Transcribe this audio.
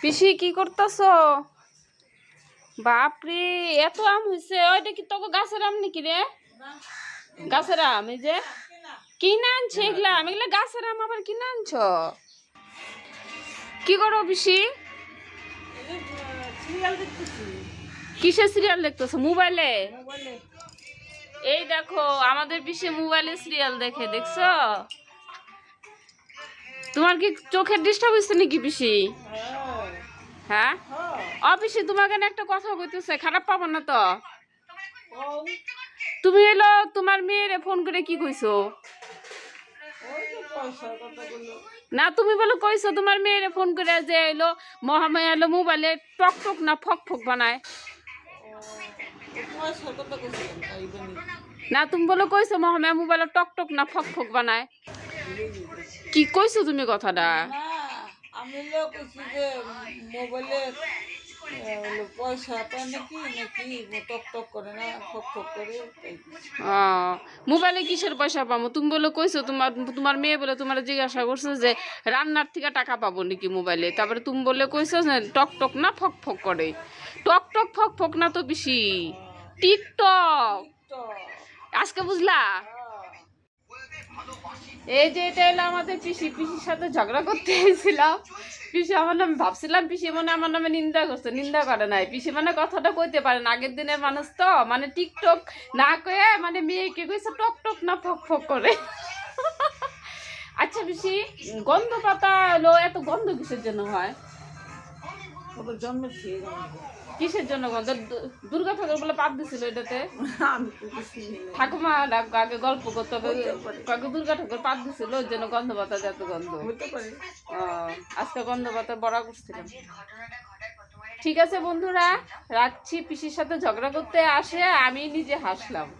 পিসি, কি করতেছ? বাপরে, এত আম হয়েছে ওইটা কি তোকে গাছের আম নাকি রে? গাছের আম, এই যে। কিনে আনছে এগুলা? আমি এগুলা গাছের আম আবার কিনে আনছ? কি করো পিসি? কিসের সিরিয়াল দেখতেছো? মোবাইলে? এই দেখো, আমাদের পিসি মোবাইলে সিরিয়াল দেখে, দেখছ? তোমার কি চোখের ডিস্টার্ব হয়েছে নাকি পিসি? হ্যাঁ? অফিসে তোমাকে একটা কথা কইতেছে, খারাপ পাবো না তো। তুমি এলো তোমার মেয়েরে ফোন করে কি কইছো? না, তুমি বলো কইছো তোমার মেয়েরে ফোন করে যে এলো মহামায়া এলো মোবাইলে টক টক না ফক ফক বানায়। না, তুমি বলো কইছো মহামায়া মোবাইলে টক টক না ফক ফক বানায়। কি কইছো তুমি কথাটা? আমি লোক যে মোবাইলে পয়সা পায় নাকি নাকি টক টক করে না ফক ফক করে মোবাইলে কিসের পয়সা পাবো? তুমি বলে কইছো তোমার তোমার মেয়ে বলে তোমার জিজ্ঞাসা করছ যে রান্নার থেকে টাকা পাবো নাকি মোবাইলে? তারপরে তুমি বলে কইছো যে টক টক না ফক ফক করে। টক টক ফক ফক না তো বেশি। টিকটক। আজকে বুঝলা? এই যে এটা এলো আমাদের পিসি। পিসির সাথে ঝগড়া করতে এসেছিলাম। পিসি আমার নামে ভাবছিলাম, পিসি মনে আমার নামে নিন্দা করছে। নিন্দা করে নাই। পিসি মানে কথাটা কইতে পারে না। আগের দিনের মানুষ তো মানে টিকটক না কয়ে মানে মেয়েকে কইছে টক টক না ফক ফক করে। আচ্ছা পিসি, গন্ধ পাতা এলো এত গন্ধ কিসের জন্য হয়? জন্মের খেয়ে কিসের জন্য দুর্গা ঠাকুর বলে পাপ দিছিল এটাতে? ঠাকুমা আগ- গল্প করতে কাকে দুর্গা ঠাকুর পাপ দিছিল ওই জন্য গন্ধ। পাতা এত গন্ধ আজকে গন্ধ পাতা বড়া করছিলাম। ঠিক আছে বন্ধুরা রাখছি পিসির সাথে ঝগড়া করতে আসে আমি নিজে হাসলাম।